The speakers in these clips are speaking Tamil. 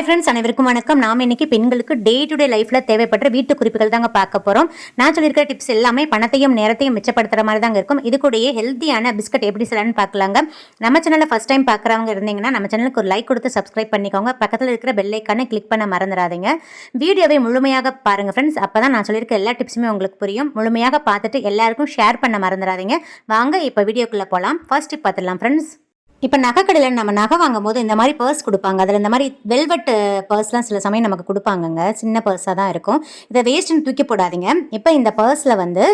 ஹாய் ஃப்ரெண்ட்ஸ் அனைவருக்கும் வணக்கம். நாம் இன்னைக்கு பெண்களுக்கு டே டு டே லைஃப்ல தேவைப்படுற வீட்டு குறிப்புகள் தாங்க பார்க்க போகிறோம் நான் சொல்லியிருக்கிற டிப்ஸ் எல்லாமே பணத்தையும் நேரத்தையும் மிச்சப்படுத்துற மாதிரி தாங்க இருக்கும். இது கூடயே ஹெல்த்தியான பிஸ்கட் எப்படி செய்யலாம்னு பார்க்கலாங்க. நம்ம சேனலில் ஃபஸ்ட் டைம் பார்க்குறவங்க இருந்தீங்கன்னா நம்ம சேனலுக்கு ஒரு லைக் கொடுத்து சப்ஸ்கிரைப் பண்ணிக்கோங்க. பக்கத்தில் இருக்கிற பெல்லைக்கான கிளிக் பண்ண மறந்துடாதீங்க. வீடியோவை முழுமையாக பாருங்க ஃப்ரெண்ட்ஸ் அப்போ தான் நான் சொல்லியிருக்க எல்லா டிப்ஸுமே உங்களுக்கு புரியும். முழுமையாக பார்த்துட்டு எல்லாருக்கும் ஷேர் பண்ண மறந்துடாதீங்க. வாங்க இப்போ வீடியோக்குள்ளே போகலாம் ஃபர்ஸ்ட் டிப் பார்த்துடலாம் ஃப்ரெண்ட்ஸ் இப்போ நகைக்கடையில் நம்ம நகை வாங்கும் போது இந்த மாதிரி பர்ஸ் கொடுப்பாங்க. அதில் இந்த மாதிரி வெல்வெட் பர்ஸ்லாம் சில சமயம் நமக்கு கொடுப்பாங்கங்க. சின்ன பர்ஸாக தான் இருக்கும். இதை வேஸ்ட்டுன்னு தூக்கி போடாதீங்க. இப்போ இந்த பர்ஸில் வந்து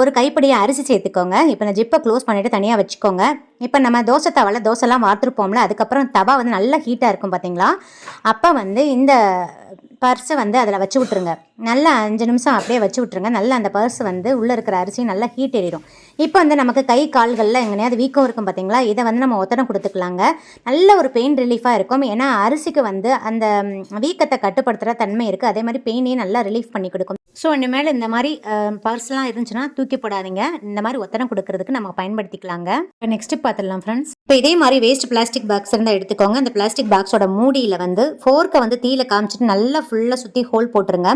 ஒரு கைப்படியை அரிசி சேர்த்துக்கோங்க. இப்போ இந்த ஜிப்பை க்ளோஸ் பண்ணிவிட்டு தனியாக வச்சுக்கோங்க. இப்போ நம்ம தோசை தவாவில் தோசைலாம் வார்த்துருப்போம்ல அதுக்கப்புறம் தவா வந்து நல்லா ஹீட்டாக இருக்கும் பார்த்தீங்களா அப்போ வந்து இந்த பர்ஸை வந்து அதில் வச்சு விட்ருங்க நல்லா அஞ்சு நிமிஷம் அப்படியே வச்சு விட்ருங்க நல்லா அந்த பர்ஸ் வந்து உள்ளே இருக்கிற அரிசி நல்லா ஹீட் ஏறிடும். இப்போ வந்து நமக்கு கை கால்களில் எங்கனையாவது வீக்கம் இருக்கும் பார்த்தீங்களா? இதை வந்து நம்ம ஒத்தனை கொடுத்துக்கலாங்க. நல்ல ஒரு பெயின் ரிலீஃபாக இருக்கும். ஏன்னா அரிசிக்கு வந்து அந்த வீக்கத்தை கட்டுப்படுத்துகிற தன்மை இருக்குது அதே மாதிரி பெயினையும் நல்லா ரிலீஃப் பண்ணி கொடுக்கும். ஸோ இனிமேல் இந்த மாதிரி பர்ஸ்லாம் இருந்துச்சுன்னா தூக்கி போடாதீங்க. இந்த மாதிரி ஒத்தனை கொடுக்கறதுக்கு நம்ம பயன்படுத்திக்கலாங்க. இப்போ நெக்ஸ்ட் பார்த்துடலாம் ஃப்ரெண்ட்ஸ் இப்போ இதே மாதிரி வேஸ்ட் பிளாஸ்டிக் பாக்ஸ் இருந்தால் எடுத்துக்கோங்க. அந்த பிளாஸ்டிக் பாக்ஸோட மூடியில் வந்து ஃபோர்க்கை வந்து தீயில காமிச்சிட்டு நல்லா ஃபுல்லாக சுற்றி ஹோல் போட்டுருங்க.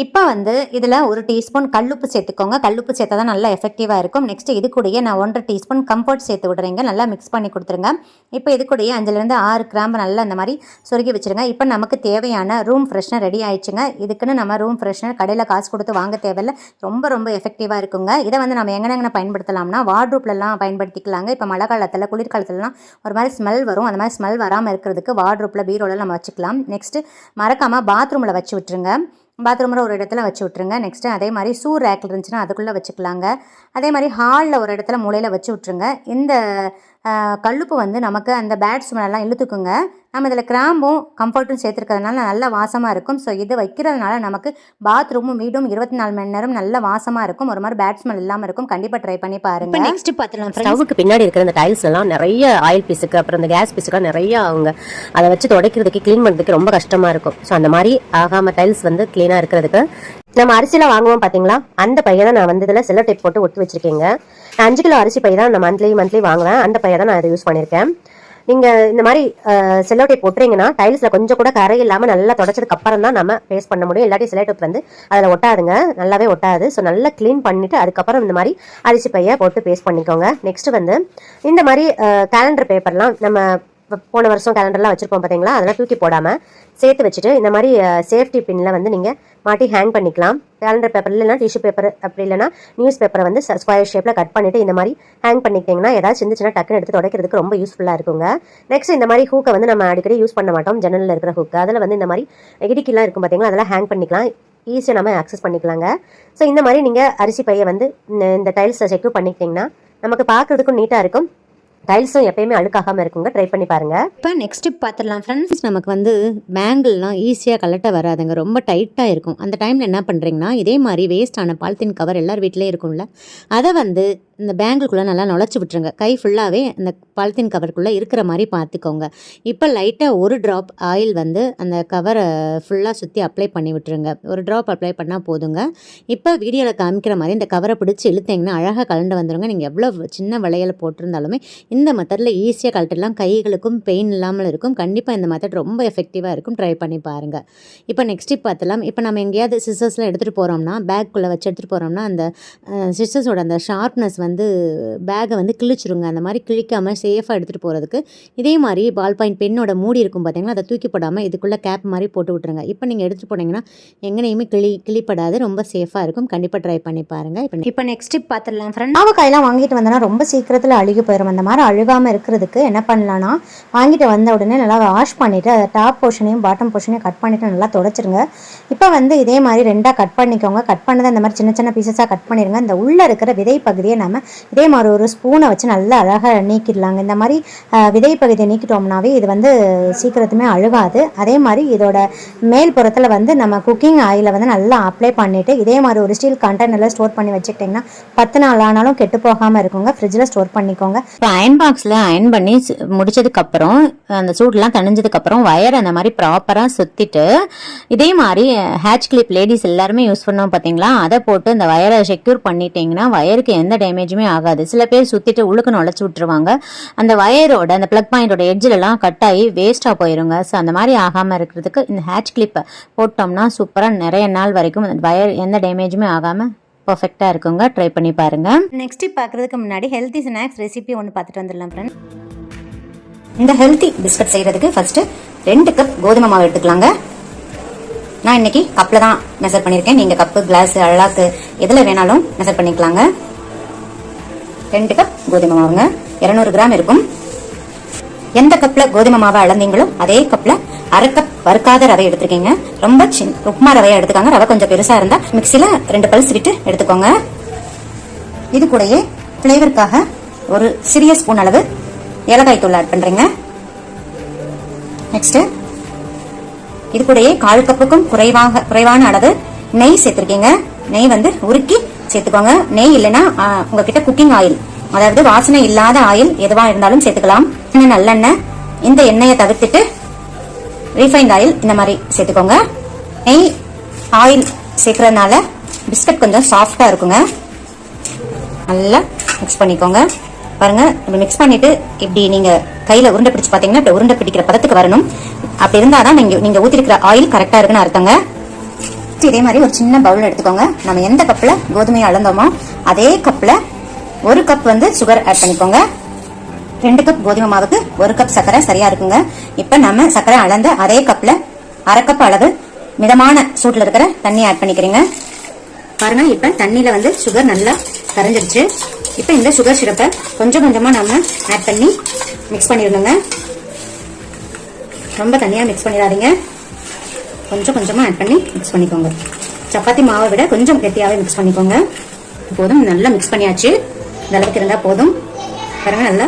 இப்போ வந்து இதில் ஒரு டீஸ்பூன் கல்லுப்பு சேர்த்துக்கோங்க. கல்லுப்பு சேர்த்தா தான் நல்லா எஃபெக்டிவாக இருக்கும். நெக்ஸ்ட் இது கூடயே நான் ஒன்றரை டீஸ்பூன் கம்ஃபர்ட் சேர்த்து விடுறேங்க. நல்லா மிக்ஸ் பண்ணி கொடுத்துருங்க. இப்போ இது கூடயே அஞ்சுலேருந்து ஆறு கிராம்பு நல்லா அந்த மாதிரி சொருகி வச்சுருங்க. இப்போ நமக்கு தேவையான ரூம் ஃப்ரெஷ்னர் ரெடி ஆயிடுச்சுங்க. இதுக்குன்னு நம்ம ரூம் ஃப்ரெஷ்னர் கடையில் காசு கொடுத்து வாங்க தேவையில்லை. ரொம்ப ரொம்ப எஃபெக்டிவாக இருக்குங்க. இதை வந்து நம்ம எங்கெங்க பயன்படுத்தலாம்னா வார்ட்ரூப்லலாம் பயன்படுத்திக்கலாங்க. இப்போ மழை காலத்தில் குளிர்காலத்துலலாம் ஒரு மாதிரி ஸ்மெல் வரும். அந்த மாதிரி ஸ்மெல் வராமல் இருக்கிறதுக்கு வார்ட்ரூப்பில் பீரோவில் நம்ம வச்சுக்கலாம். நெக்ஸ்ட்டு மறக்காமல் பாத்ரூமில் வச்சு விட்டுருங்க. பாத்ரூமில் ஒரு இடத்துல வச்சு விட்ருங்க நெக்ஸ்ட்டு அதே மாதிரி ஷூ ரேக்கில் இருந்துச்சுன்னா அதுக்குள்ளே வச்சுக்கலாங்க. அதே மாதிரி ஹாலில் ஒரு இடத்துல மூலையில் வச்சு விட்ருங்க இந்த கழுப்பு கல்லுப்பு வந்து நமக்கு அந்த பேட் ஸ்மெல்லாம் இழுத்துக்குங்க. நம்ம இதில் கிராம்பும் கம்ஃபர்ட்டும் சேர்த்துருக்கிறதுனால நல்ல வாசமாக இருக்கும். ஸோ இது வைக்கிறதுனால நமக்கு பாத்ரூமும் வீடும் இருபத்தி நாலு மணி நேரம் நல்ல வாசமாக இருக்கும். ஒரு மாதிரி பேட் ஸ்மெல் இல்லாமல் இருக்கும். கண்டிப்பாக ட்ரை பண்ணி பாருங்க. நெக்ஸ்ட் பார்த்துலாம் ஸ்டவ்வுக்கு பின்னாடி இருக்கிற இந்த டைல்ஸ் எல்லாம் நிறைய ஆயில் பீஸுக்கு அப்புறம் இந்த கேஸ் பீஸுக்கு நிறைய அவங்க அதை வச்சு துடைக்கிறதுக்கு க்ளீன் பண்ணுறதுக்கு ரொம்ப கஷ்டமா இருக்கும். ஸோ அந்த மாதிரி ஆகாம டைல்ஸ் வந்து க்ளீனா இருக்கிறதுக்கு நம்ம அரிசியில வாங்குவோம் பாத்தீங்களா? அந்த பையை தான் நான் வந்து இதுல செல்லோ டேப் போட்டு ஒட்டி வச்சிருக்கேங்க. நான் அஞ்சு கிலோ அரிசி பை தான் நான் மந்த்லி மந்த்லி வாங்குவேன். அந்த பையை தான் நான் இதை யூஸ் பண்ணியிருக்கேன். நீங்க இந்த மாதிரி செல்லோட்டை போட்டுறீங்கன்னா டைல்ஸ்ல கொஞ்சம் கூட கரை இல்லாம நல்லா தொடச்சதுக்கு அப்புறம் தான் நம்ம பேஸ்ட் பண்ண முடியும். இல்லாட்டி செல்லோட்டை வந்து அதுல ஒட்டாதுங்க. நல்லாவே ஒட்டாது. ஸோ நல்லா க்ளீன் பண்ணிட்டு அதுக்கப்புறம் இந்த மாதிரி அரிசி பைய போட்டு பேஸ்ட் பண்ணிக்கோங்க. நெக்ஸ்ட் வந்து இந்த மாதிரி கேலண்டர் பேப்பர்லாம் நம்ம போன வருஷம் கேலண்டர்லாம் வச்சிருப்போம் பார்த்தீங்களா அதெல்லாம் தூக்கி போடாமல் சேர்த்து வச்சுட்டு இந்த மாதிரி சேஃப்டி பின்னில் வந்து நீங்கள் மாட்டி ஹேங் பண்ணிக்கலாம். கேலண்டர் பேப்பர் இல்லைன்னா டிஷ்யூ பேப்பர் அப்படி இல்லைன்னா நியூஸ் பேப்பரை வந்து ஸ்கொயர் ஷேப்பில் கட் பண்ணிவிட்டு இந்த மாதிரி ஹேங் பண்ணிக்கிட்டிங்கன்னா ஏதாவது சின்ன டக்குன்னு எடுத்து துடைக்கிறதுக்கு ரொம்ப யூஸ்ஃபுல்லாக இருக்குங்க. நெக்ஸ்ட் இந்த மாதிரி ஹூக்கை வந்து நம்ம அடிக்கடி யூஸ் பண்ண மாட்டோம். ஜன்னலில் இருக்கிற ஹூக்கு அதில் வந்து இந்த மாதிரி இடுக்கிலாம் இருக்கும் பார்த்தீங்களா அதெல்லாம் ஹேங் பண்ணிக்கலாம். ஈஸியாக நம்ம ஆக்சஸ் பண்ணிக்கலாங்க. ஸோ இந்த மாதிரி நீங்கள் அரிசி பையை வந்து இந்த- இந்த டைல்ஸை செக்யூர் பண்ணிக்கிட்டிங்கன்னா நமக்கு பார்க்கறதுக்கும் நீட்டாக இருக்கும். டைல்ஸும் எப்பயுமே அழுக்காகாமல் இருக்குங்க. ட்ரை பண்ணி பாருங்க. இப்போ நெக்ஸ்ட் பார்த்துடலாம் ஃப்ரெண்ட்ஸ் நமக்கு வந்து பேங்கிள்லாம் ஈஸியாக கலட்ட வராதுங்க. ரொம்ப டைட்டாக இருக்கும். அந்த டைமில் என்ன பண்ணுறீங்கன்னா இதே மாதிரி வேஸ்டான பாலித்தீன் கவர் எல்லார் வீட்டிலே இருக்கும்ல. அதை வந்து இந்த பேங்கிள்குள்ளே நல்லா நுழைச்சி விட்டுருங்க. கை ஃபுல்லாகவே அந்த பாலித்தீன் கவருக்குள்ளே இருக்கிற மாதிரி பார்த்துக்கோங்க. இப்போ லைட்டாக ஒரு ட்ராப் ஆயில் வந்து அந்த கவரை ஃபுல்லாக சுற்றி அப்ளை பண்ணி விட்டுருங்க. ஒரு ட்ராப் அப்ளை பண்ணால் போதுங்க. இப்போ வீடியோவில் காமிக்கிற மாதிரி இந்த கவரை பிடிச்சி இழுத்தீங்கன்னா அழகாக கலண்டு வந்துடுங்க நீங்கள் எவ்வளோ சின்ன வளையல் போட்டிருந்தாலுமே இந்த மெத்தடில் ஈஸியாக கழட்டிடலாம். கைகளுக்கும் பெயின் இல்லாமல் இருக்கும். கண்டிப்பாக இந்த மெத்தட் ரொம்ப எஃபெக்டிவாக இருக்கும். ட்ரை பண்ணி பாருங்கள் இப்போ நெக்ஸ்ட் பார்த்துலாம் இப்போ நம்ம எங்கேயாவது சிசர்ஸ்லாம் எடுத்துகிட்டு போகிறோம்னா பேக்குள்ளே வச்சு எடுத்துகிட்டு போகிறோம்னா அந்த சிஸ்டர்ஸோட அந்த ஷார்ப்னஸ் வந்து பேக்கை வந்து கிழிச்சிருங்க. அந்த மாதிரி கிழிக்காமல் சேஃபாக எடுத்துகிட்டு போகிறதுக்கு இதே மாதிரி பால் பாயிண்ட் பெண்ணோட மூடி இருக்கும் பார்த்தீங்கன்னா அதை தூக்கி போடாமல் இதுக்குள்ளே கேப் மாதிரி போட்டு விட்ருங்க இப்போ நீங்கள் எடுத்துகிட்டு போனீங்கன்னா எங்கனையுமே கிளி கிளிப்படாது ரொம்ப சேஃபாக இருக்கும். கண்டிப்பாக ட்ரை பண்ணி பாருங்கள் இப்போ இப்போ நெக்ஸ்ட் டிப் பார்த்துடலாம் ஃப்ரெண்ட் ஆவக்காயெல்லாம் வாங்கிட்டு வந்தோன்னா ரொம்ப சீக்கிரத்தில் அழுகி போயிடும் அந்த மாதிரி அழுகாமல் இருக்கிறதுக்கு என்ன பண்ணலான்னா வாங்கிட்டு வந்த உடனே நல்லா வாஷ் பண்ணிவிட்டு அதை டாப் போர்ஷனையும் பாட்டம் போர்ஷனையும் கட் பண்ணிவிட்டு நல்லா தொடச்சிருங்க. இப்போ வந்து இதே மாதிரி ரெண்டாக கட் பண்ணிக்கோங்க. கட் பண்ணதை இந்த மாதிரி சின்ன சின்ன பீசஸாக கட் பண்ணிடுங்க இந்த உள்ளே இருக்கிற விதை பகுதியை நம்ம இதே மாதிரி ஒரு ஸ்பூனை வச்சு நல்லா அழகாக நீக்கிடலாங்க. இந்த மாதிரி விதை பகுதியை நீக்கிட்டோம்னாவே இது வந்து சீக்கிரத்துமே அழுகாது. அதே மாதிரி இதோட மேல் புறத்தில் வந்து நம்ம குக்கிங் ஆயிலை வந்து நல்லா அப்ளை பண்ணிவிட்டு இதே மாதிரி ஒரு ஸ்டீல் கண்டெய்னரில் ஸ்டோர் பண்ணி வச்சுக்கிட்டிங்கன்னா பத்து நாள் ஆனாலும் கெட்டு போகாமல் இருக்குங்க. ஃப்ரிட்ஜில் ஸ்டோர் பண்ணிக்கோங்க. இப்போ அயன் பாக்ஸில் அயன் பண்ணி முடிச்சதுக்கப்புறம் அந்த சூடெலாம் தணிஞ்சதுக்கப்புறம் வயர் அந்த மாதிரி ப்ராப்பராக சுற்றிட்டு இதே மாதிரி ஹேட்ச் கிளிப் லேடிஸ் எல்லாருமே யூஸ் பண்ணோம் பார்த்தீங்களா அதை போட்டு அந்த வயரை செக்யூர் பண்ணிட்டீங்கன்னா வயருக்கு எந்த டேமேஜ் டேமேஜுமே ஆகாது. சில பேர் சுற்றிட்டு உள்ளுக்கு நுழைச்சி விட்டுருவாங்க. அந்த வயரோட அந்த ப்ளக் பாயிண்டோட எட்ஜிலலாம் கட் ஆகி வேஸ்ட்டாக போயிருங்க. ஸோ அந்த மாதிரி ஆகாமல் இருக்கிறதுக்கு இந்த ஹேட்ச் கிளிப்பை போட்டோம்னா சூப்பராக நிறைய நாள் வரைக்கும் அந்த வயர் எந்த டேமேஜுமே ஆகாமல் பர்ஃபெக்டாக இருக்குங்க. ட்ரை பண்ணி பாருங்கள் நெக்ஸ்ட் பார்க்குறதுக்கு முன்னாடி ஹெல்த்தி ஸ்நாக்ஸ் ரெசிபி ஒன்று பார்த்துட்டு வந்துடலாம் ஃப்ரெண்ட் இந்த ஹெல்த்தி பிஸ்கட் செய்கிறதுக்கு ஃபஸ்ட்டு ரெண்டு கப் கோதுமை மாவு எடுத்துக்கலாங்க. நான் இன்னைக்கு கப்பில் தான் மெஷர் பண்ணியிருக்கேன். நீங்கள் கப்பு கிளாஸ் அழாக்கு எதில் வேணாலும் மெஷர் பண்ணிக்கலாங்க. ரெண்டு கப் கோதுமை மாவுங்க. இரநூறு கிராம் இருக்கும். எந்த கப்பில் கோதுமை மாவை அளந்தீங்களோ அதே கப்பில் அரை கப் வறுக்காத ரவை எடுத்துருக்கீங்க. ரொம்ப சின்ன உப்புமா ரவையா எடுத்துக்காங்க. ரவை கொஞ்சம் பெருசாக இருந்தால் மிக்சியில ரெண்டு பல்ஸ் விட்டு எடுத்துக்கோங்க. இது கூடயே ஃப்ளேவருக்காக ஒரு சிறிய ஸ்பூன் அளவு ஏலக்காய் தூள் ஆட் பண்ணுறீங்க நெக்ஸ்ட்டு இது கூடயே கால் கப்புக்கும் குறைவாக குறைவான அளவு நெய் சேர்த்துருக்கீங்க. நெய் வந்து உருக்கி சேர்த்துக்கோங்க. நெய் இல்லைன்னா உங்ககிட்ட குக்கிங் ஆயில் அதாவது வாசனை இல்லாத ஆயில் எதுவா இருந்தாலும் சேர்த்துக்கலாம். இன்னும் நல்லெண்ணெய் இந்த எண்ணெயை தவிர்த்துட்டு ரீஃபைண்ட் ஆயில் இந்த மாதிரி சேர்த்துக்கோங்க. நெய் ஆயில் சேர்க்கறதுனால பிஸ்கட் கொஞ்சம் சாஃப்டா இருக்குங்க. நல்லா மிக்ஸ் பண்ணிக்கோங்க. பாருங்க இப்படி மிக்ஸ் பண்ணிட்டு இப்படி நீங்க கையில உருண்டை பிடிச்சு பாத்தீங்கன்னா இப்படி உருண்டை பிடிக்கிற பதத்துக்கு வரணும். அப்படி இருந்தாதான் நீங்க நீங்க ஊத்திருக்கிற ஆயில் கரெக்டா இருக்குன்னு அர்த்தங்க. இதே மாதிரி ஒரு சின்ன பவுல் எடுத்துக்கோங்க. நம்ம எந்த கப்பில் கோதுமையை அளந்தோமோ அதே கப்பில் ஒரு கப் வந்து சுகர் ஆட் பண்ணிக்கோங்க. ரெண்டு கப் கோதுமை மாவுக்கு ஒரு கப் சர்க்கரை சரியா இருக்குங்க. இப்போ நம்ம சர்க்கரை அளந்த அதே கப்பில் அரை கப் அளவு மிதமான சூட்டில் இருக்கிற தண்ணி ஆட் பண்ணிக்கிறீங்க. பாருங்க இப்போ தண்ணியில் வந்து சுகர் நல்லா கரைஞ்சிருச்சு. இப்போ இந்த சுகர் சிரப்பை கொஞ்சம் கொஞ்சமாக நம்ம ஆட் பண்ணி மிக்ஸ் பண்ணிடணுங்க. ரொம்ப தனியாக மிக்ஸ் பண்ணிடாதீங்க. கொஞ்சம் கொஞ்சமாக ஆட் பண்ணி மிக்ஸ் பண்ணிக்கோங்க. சப்பாத்தி மாவை விட கொஞ்சம் கெட்டியாகவே மிக்ஸ் பண்ணிக்கோங்க. போதும் நல்லா மிக்ஸ் பண்ணியாச்சு. இந்த அளவுக்கு போதும். பாருங்க நல்லா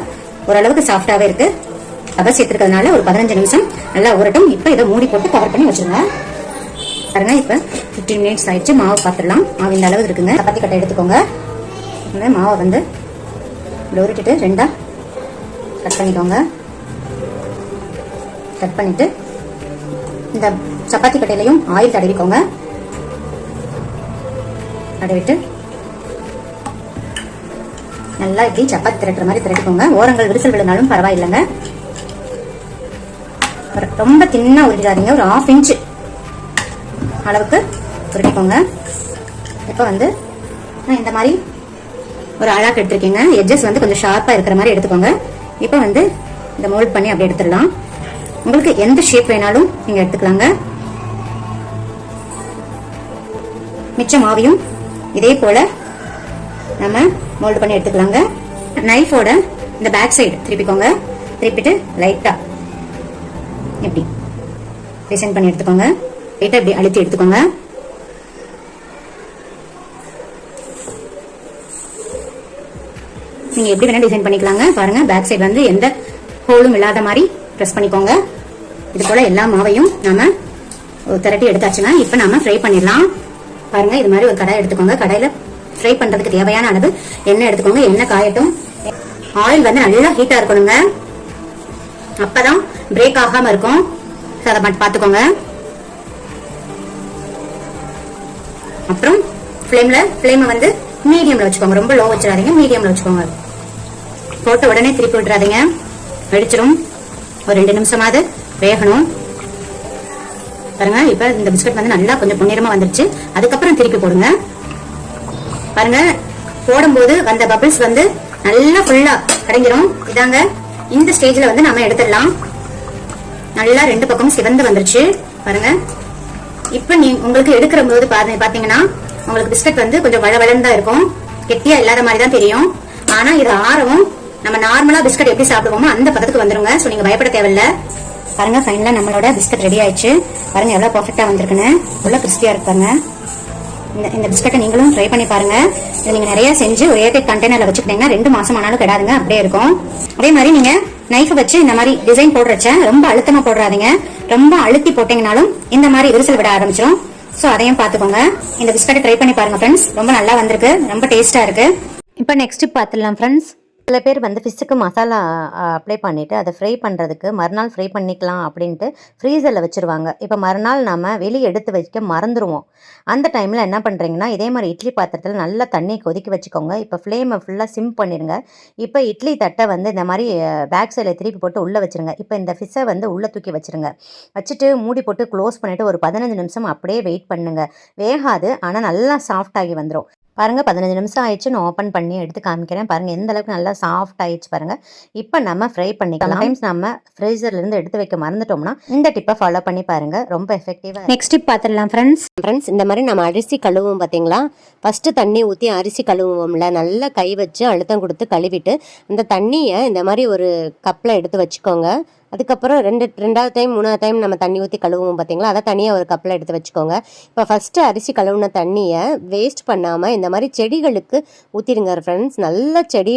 ஓரளவுக்கு சாஃப்டாகவே இருக்குது அதை சேர்த்துருக்கிறதுனால ஒரு பதினஞ்சு நிமிஷம் நல்லா உரட்டும் இப்போ இதை மூடி போட்டு கவர் பண்ணி வச்சுருங்க. பாருங்க இப்போ ஃபிஃப்டீன் மினிட்ஸ் ஆயிடுச்சு. மாவு பார்த்துடலாம் மாவு இந்த அளவு இருக்குங்க. சப்பாத்தி கட்டை எடுத்துக்கோங்க. இந்த மாவை வந்து இப்படி உருட்டிட்டு கட் பண்ணிக்கோங்க. கட் பண்ணிவிட்டு இந்த சப்பாத்தி கட்டையிலையும் ஆயில் தடவிக்கோங்க. தடவிட்டு நல்லா இப்படி சப்பாத்தி திரட்டுற மாதிரி திரட்டிக்கோங்க. ஓரங்கள் விரிசல் விழுந்தாலும் பரவாயில்லைங்க. ஒரு- ரொம்ப தின்னா உருட்டிடாதீங்க. ஒரு ஆஃப் இன்ச் அளவுக்கு உருட்டிக்கோங்க. இப்போ வந்து நான் இந்த மாதிரி ஒரு அழாக்கு எடுத்திருக்கீங்க. எட்ஜஸ் வந்து கொஞ்சம் ஷார்ப்பாக இருக்கிற மாதிரி எடுத்துக்கோங்க. இப்போ வந்து இந்த மோல்ட் பண்ணி அப்படியே எடுத்துடலாம். உங்களுக்கு எந்த ஷேப் வேணாலும் நீங்கள் எடுத்துக்கலாங்க. மிச்ச மாவையும் இதே போல நம்ம மோல்டு பண்ணி எடுத்துக்கலாங்க. நைஃபோட இந்த பேக் சைடு திருப்பிக்கோங்க. திருப்பிட்டு லைட்டா இப்படி டிசைன் பண்ணி எடுத்துக்கோங்க. லைட்டா இப்படி அழுத்தி எடுத்துக்கோங்க. நீங்க எப்படி வேணா டிசைன் பண்ணிக்கலாங்க. பாருங்க பேக் சைடு வந்து எந்த ஹோலும் இல்லாத மாதிரி ப்ரெஸ் பண்ணிக்கோங்க. இது போல எல்லா மாவையும் நாம ஒரு திரட்டி எடுத்தாச்சுன்னா இப்போ நாம ஃப்ரை பண்ணிடலாம். பாருங்க இது மாதிரி ஒரு கடாய் எடுத்துக்கோங்க. கடாயில ஃப்ரை பண்றதுக்கு தேவையான அளவு எண்ணெய் எடுத்துக்கோங்க. எண்ணெய் காயட்டும். ஆயில் வந்து நல்லா ஹீட்டா இருக்கணுங்க. அப்பதான் பிரேக் ஆகாம இருக்கும். அதை மட்டும் பாத்துக்கோங்க. அப்புறம் ஃப்ளேம்ல ஃப்ளேமை வந்து மீடியம்ல வச்சுக்கோங்க. ரொம்ப லோ வச்சிடாதீங்க. மீடியம்ல வச்சுக்கோங்க. போட்ட உடனே திருப்பி விட்டுறாதீங்க. வெடிச்சிடும். ஒரு ரெண்டு நிமிஷமாவது வேகணும். பாருங்க இப்ப இந்த பிஸ்கட் வந்து நல்லா கொஞ்சம் பொன்னிறமா வந்துருச்சு. அதுக்கப்புறம் திருப்பி போடுங்க. பாருங்க போடும்போது வந்த பபிள்ஸ் வந்து நல்லா ஃபுல்லா அடங்கிரும் இதாங்க இந்த ஸ்டேஜ்ல வந்து நாம எடுத்துடலாம். நல்லா ரெண்டு பக்கமும் சிவந்து வந்துருச்சு. பாருங்க இப்ப நீ உங்களுக்கு எடுக்கிற போது பாத்தீங்கன்னா உங்களுக்கு பிஸ்கட் வந்து கொஞ்சம் வளவளன்னு தான் இருக்கும். கெட்டியா இல்லாத மாதிரி தான் தெரியும். ஆனா இது ஆறவும் நம்ம நார்மலா பிஸ்கட் எப்படி சாப்பிடுவோமோ அந்த பக்கத்துக்கு வந்துருங்க. சோ நீங்க பயப்பட தேவையில்ல. பாருங்க ஃபைனலா நம்மளோட பிஸ்கட் ரெடி ஆயிடுச்சு. பாருங்க எவ்வளவு பர்ஃபெக்டா வந்திருக்குன்னு. உள்ள கிறிஸ்பியா இருப்பாங்க இந்த இந்த பிஸ்கட்டை நீங்களும் ட்ரை பண்ணி பாருங்க. இதை நீங்க நிறைய செஞ்சு ஒரே ஏர்டைட் கண்டெய்னர்ல வச்சுக்கிட்டீங்கன்னா ரெண்டு மாசம் ஆனாலும் கிடாதுங்க அப்படியே இருக்கும். அதே மாதிரி நீங்க நைஃப் வச்சு இந்த மாதிரி டிசைன் போடுறச்ச ரொம்ப அழுத்தமா போடுறாதீங்க ரொம்ப அழுத்தி போட்டீங்கனாலும் இந்த மாதிரி விரிசல் விட ஆரம்பிச்சிடும் சோ அதையும் பாத்துக்கோங்க இந்த பிஸ்கட்டை ட்ரை பண்ணி பாருங்க ஃப்ரெண்ட்ஸ் ரொம்ப நல்லா வந்திருக்கு. ரொம்ப டேஸ்டா இருக்கு. இப்போ நெக்ஸ்ட் பார்த்துடலாம் ஃப்ரெண்ட்ஸ் சில பேர் வந்து ஃபிஷ்ஷுக்கு மசாலா அப்ளை பண்ணிவிட்டு அதை ஃப்ரை பண்ணுறதுக்கு மறுநாள் ஃப்ரை பண்ணிக்கலாம் அப்படின்ட்டு ஃப்ரீசரில் வச்சுருவாங்க. இப்போ மறுநாள் நம்ம வெளியே எடுத்து வைக்க மறந்துடுவோம் அந்த டைமில் என்ன பண்ணுறீங்கன்னா இதே மாதிரி இட்லி பாத்திரத்தில் நல்லா தண்ணி கொதிக்க வச்சுக்கோங்க. இப்போ ஃப்ளேமை ஃபுல்லாக சிம் பண்ணிடுங்க இப்போ இட்லி தட்டை வந்து இந்த மாதிரி பேக் சைடில் திருப்பி போட்டு உள்ளே வச்சுருங்க. இப்போ இந்த ஃபிஷ்ஷை வந்து உள்ளே தூக்கி வச்சுருங்க. வச்சுட்டு மூடி போட்டு க்ளோஸ் பண்ணிவிட்டு ஒரு பதினஞ்சு நிமிஷம் அப்படியே வெயிட் பண்ணுங்கள் வேகாது ஆனால் நல்லா சாஃப்ட் ஆகி வந்துடும் பாருங்கள் பதினஞ்சு நிமிஷம் ஆயிடுச்சு. நான் ஓப்பன் பண்ணி எடுத்து காமிக்கிறேன். பாருங்கள் எந்த அளவுக்கு நல்லா சாஃப்ட் ஆயிடுச்சு பாருங்கள் இப்போ நம்ம ஃப்ரை பண்ணிக்கலாம். டைம்ஸ் நம்ம ஃப்ரீசர்லேருந்து எடுத்து வைக்க மறந்துட்டோம்னா இந்த டிப்பை ஃபாலோ பண்ணி பாருங்கள் ரொம்ப எஃபெக்டிவாக நெக்ஸ்ட் டிப் பார்த்துடலாம் ஃப்ரெண்ட்ஸ் ஃப்ரெண்ட்ஸ் இந்த மாதிரி நம்ம அரிசி கழுவுவோம் பார்த்தீங்களா ஃபஸ்ட்டு தண்ணி ஊற்றி அரிசி கழுவுவோம்ல. நல்லா கை வச்சு அழுத்தம் கொடுத்து கழுவிட்டு அந்த தண்ணியை இந்த மாதிரி ஒரு கப்பில் எடுத்து வச்சுக்கோங்க. அதுக்கப்புறம் ரெண்டு ரெண்டாவது டைம் மூணாவது டைம் நம்ம தண்ணி ஊற்றி கழுவுவோம் பார்த்தீங்களா அதை தனியாக ஒரு கப்பில் எடுத்து வச்சுக்கோங்க. இப்போ ஃபஸ்ட்டு அரிசி கழுவுன தண்ணியை வேஸ்ட் பண்ணாமல் இந்த மாதிரி செடிகளுக்கு ஊற்றிடுங்க ஃப்ரெண்ட்ஸ் நல்ல செடி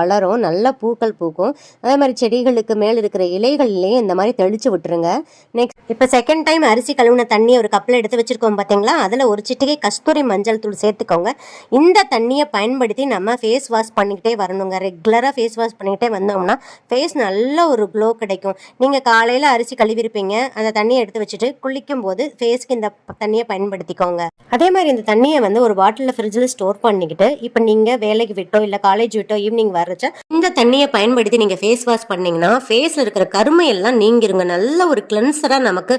வளரும். நல்ல பூக்கள் பூக்கும். அதே மாதிரி செடிகளுக்கு மேலே இருக்கிற இலைகள்லேயும் இந்த மாதிரி தெளித்து விட்டுருங்க. நெக்ஸ்ட் இப்போ செகண்ட் டைம் அரிசி கழுவுன தண்ணியை ஒரு கப்பில் எடுத்து வச்சுருக்கோம் பார்த்தீங்களா அதில் ஒரு சிட்டிகை கஸ்தூரி மஞ்சள் தூள் சேர்த்துக்கோங்க. இந்த தண்ணியை பயன்படுத்தி நம்ம ஃபேஸ் வாஷ் பண்ணிக்கிட்டே வரணுங்க. ரெகுலராக ஃபேஸ் வாஷ் பண்ணிக்கிட்டே வந்தோம்னா ஃபேஸ் நல்ல ஒரு க்ளோ கிடைக்கும். நீங்கள் காலையில் அரிசி கழுவிருப்பீங்க. அந்த தண்ணியை எடுத்து வச்சுட்டு குளிக்கும் போது ஃபேஸ்க்கு இந்த தண்ணியை பயன்படுத்திக்கோங்க. அதே மாதிரி இந்த தண்ணியை வந்து ஒரு பாட்டிலில் ஃப்ரிட்ஜில் ஸ்டோர் பண்ணிக்கிட்டு இப்போ நீங்கள் வேலைக்கு விட்டோ இல்லை காலேஜ் விட்டோ ஈவினிங் வர்றச்ச இந்த தண்ணியை பயன்படுத்தி நீங்கள் ஃபேஸ் வாஷ் பண்ணீங்கன்னா ஃபேஸில் இருக்கிற கருமை எல்லாம் நீங்கிருங்க. நல்ல ஒரு கிளென்சராக நமக்கு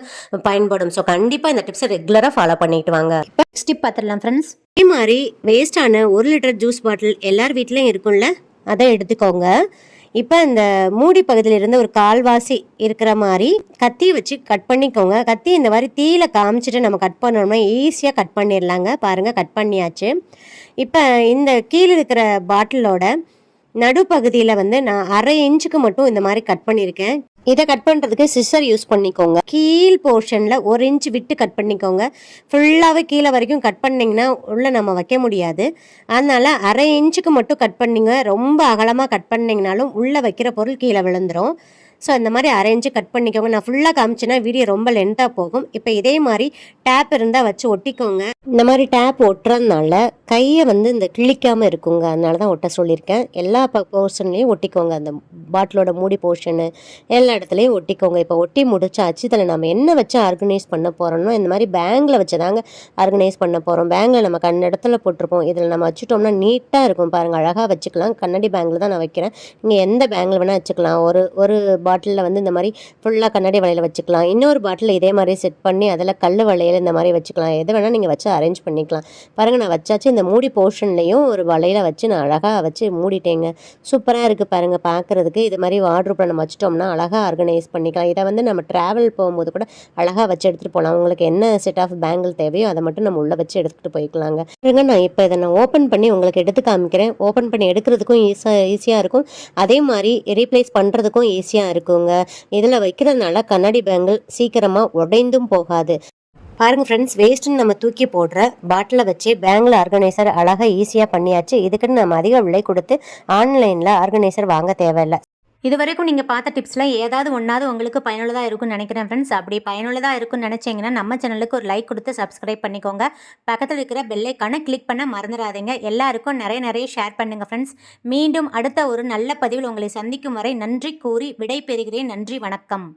பயன்படும். ஸோ கண்டிப்பாக இந்த டிப்ஸை ரெகுலராக ஃபாலோ பண்ணிட்டு வாங்க. நெக்ஸ்ட் டிப் பார்த்துடலாம் ஃப்ரெண்ட்ஸ் அதே மாதிரி வேஸ்டான ஒரு லிட்டர் ஜூஸ் பாட்டில் எல்லார் வீட்லேயும் இருக்கும்ல அதை எடுத்துக்கோங்க. இப்போ இந்த மூடி பகுதியில் இருந்து ஒரு கால்வாசி இருக்கிற மாதிரி கத்தி வச்சு கட் பண்ணிக்கோங்க. கத்தி இந்த மாதிரி தீயில காமிச்சிட்டு நம்ம கட் பண்ணோம்னா ஈஸியாக கட் பண்ணிடலாங்க. பாருங்கள் கட் பண்ணியாச்சு. இப்போ இந்த கீழே இருக்கிற பாட்டிலோட நடுப்பகுதியில் வந்து நான் அரை இன்ச்சுக்கு மட்டும் இந்த மாதிரி கட் பண்ணியிருக்கேன். இதை கட் பண்ணுறதுக்கு சிஸ்டர் யூஸ் பண்ணிக்கோங்க. கீழ் போர்ஷனில் ஒரு இன்ச் விட்டு கட் பண்ணிக்கோங்க. ஃபுல்லாகவே கீழே வரைக்கும் கட் பண்ணிங்கன்னா உள்ளே நம்ம வைக்க முடியாது. அதனால் அரை இன்ச்சுக்கு மட்டும் கட் பண்ணிங்க. ரொம்ப அகலமாக கட் பண்ணிங்கனாலும் உள்ளே வைக்கிற பொருள் கீழே விழுந்துரும். ஸோ இந்த மாதிரி அரேஞ்சு கட் பண்ணிக்கோங்க. நான் ஃபுல்லாக காமிச்சேன்னா வீடியோ ரொம்ப லென்த்தாக போகும். இப்போ இதே மாதிரி டேப் இருந்தால் வச்சு ஒட்டிக்கோங்க. இந்த மாதிரி டேப் ஒட்டுறதுனால கையை வந்து இந்த கிழிக்காமல் இருக்குங்க. அதனால தான் ஒட்ட சொல்லியிருக்கேன். எல்லா போர்ஷன்லேயும் ஒட்டிக்கோங்க. அந்த பாட்டிலோட மூடி போர்ஷனு எல்லா இடத்துலையும் ஒட்டிக்கோங்க. இப்போ ஒட்டி முடிச்சாச்சு. இதில் நம்ம என்ன வச்சு ஆர்கனைஸ் பண்ண போகிறோம்னா இந்த மாதிரி பேங்கில் வச்சு தாங்க ஆர்கனைஸ் பண்ண போகிறோம் பேங்கில் நம்ம கண் இடத்துல போட்டிருப்போம். இதில் நம்ம வச்சுட்டோம்னா நீட்டாக இருக்கும். பாருங்கள் அழகாக வச்சுக்கலாம். கண்ணாடி பேங்கில் தான் நான் வைக்கிறேன். நீங்கள் எந்த பேங்கில் வேணால் வச்சுக்கலாம். ஒரு ஒரு பாட்டிலில் வந்து இந்த மாதிரி ஃபுல்லாக கண்ணாடி வளையல் வச்சுக்கலாம். இன்னொரு பாட்டில் இதே மாதிரி செட் பண்ணி அதில் கல் வளையல் இந்த மாதிரி வச்சுக்கலாம். எது வேணால் நீங்கள் வச்சு அரேஞ்ச் பண்ணிக்கலாம். பாருங்கள் நான் வச்சாச்சு. இந்த மூடி போர்ஷன்லேயும் ஒரு வளையலை வச்சு நான் அழகாக வச்சு மூடிட்டேங்க. சூப்பராக இருக்குது பாருங்கள் பார்க்குறதுக்கு. இது மாதிரி ஆர்டர் நம்ம வச்சிட்டோம்னா அழகாக ஆர்கனைஸ் பண்ணிக்கலாம். இதை வந்து நம்ம ட்ராவல் போகும்போது கூட அழகாக வச்சு எடுத்துகிட்டு போகலாம். உங்களுக்கு என்ன செட் ஆஃப் பேங்கிள் தேவையோ அதை மட்டும் நம்ம உள்ளே வச்சு எடுத்துகிட்டு போய்க்கலாங்க. பாருங்க நான் இப்போ இதை நான் ஓப்பன் பண்ணி உங்களுக்கு எடுத்து காமிக்கிறேன். ஓப்பன் பண்ணி எடுக்கிறதுக்கும் ஈஸியாக ஈஸியாக இருக்கும். அதே மாதிரி ரீப்ளேஸ் பண்ணுறதுக்கும் ஈஸியாக இருக்குங்க. இதில் வைக்கிறதுனால கண்ணாடி பேங்கிள் சீக்கிரமாக உடைந்தும் போகாது. பாருங்க ஃப்ரெண்ட்ஸ் வேஸ்ட்டுன்னு நம்ம தூக்கி போடுற பாட்டிலை வச்சு பேங்கில் ஆர்கனைசர் அழகாக ஈஸியாக பண்ணியாச்சு. இதுக்குன்னு நம்ம அதிக விலை கொடுத்து ஆன்லைனில் ஆர்கனைசர் வாங்க தேவையில்லை. இது வரைக்கும் நீங்கள் பார்த்த டிப்ஸில் ஏதாவது ஒன்றாவது உங்களுக்கு பயனுள்ளதாக இருக்கும்னு நினைக்கிறேன் ஃப்ரெண்ட்ஸ் அப்படி பயனுள்ளதாக இருக்கும்னு நினச்சிங்கன்னா நம்ம சேனலுக்கு ஒரு லைக் கொடுத்து சப்ஸ்கிரைப் பண்ணிக்கோங்க. பக்கத்தில் இருக்கிற பெல்லைக்கான கிளிக் பண்ண மறந்துடாதீங்க. எல்லாருக்கும் நிறைய நிறைய ஷேர் பண்ணுங்கள் ஃப்ரெண்ட்ஸ் மீண்டும் அடுத்த ஒரு நல்ல பதிவில் உங்களை சந்திக்கும் வரை நன்றி கூறி விடை பெறுகிறேன் நன்றி வணக்கம்.